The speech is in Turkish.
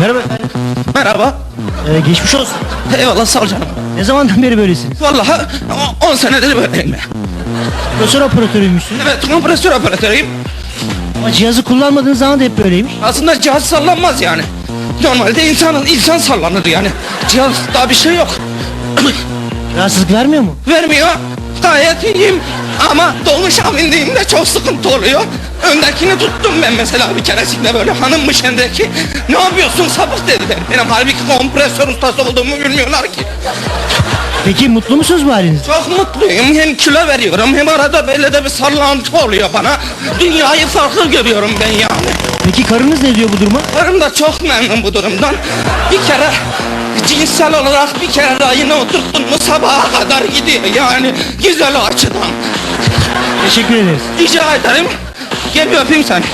Merhaba efendim. Merhaba. Ee, geçmiş olsun. Eyvallah sağ ol canım. Ne zamandan beri böylesiniz? Vallahi 10 senedir böyleyim ben. Profesör operatörüymüşsün. Evet kompresör operatörüyüm. Ama cihazı kullanmadığınız zaman da hep böyleymiş. Aslında cihaz sallanmaz yani. Normalde insanın insan sallanır yani. Cihaz daha bir şey yok. Rahatsızlık vermiyor mu? Vermiyor. Gayet iyiyim. Ama dolmuşa bindiğimde çok sıkıntı oluyor. Öndekini tuttum ben mesela bir keresinde böyle hanımmış öndeki. Ne yapıyorsun sapık dediler. Benim halbuki kompresör ustası olduğumu bilmiyorlar ki. Peki mutlu musunuz bu halinizde? Çok mutluyum. Hem kilo veriyorum hem arada böyle de bir sallantı oluyor bana. Dünyayı farklı görüyorum ben yani. Peki karınız ne diyor bu duruma? Karım da çok memnun bu durumdan. Bir kere cinsel olarak bir kere rayına oturttun mu sabaha kadar gidiyor yani güzel o açıdan. Teşekkür ederiz. Rica ederim. Gel bir öpeyim seni.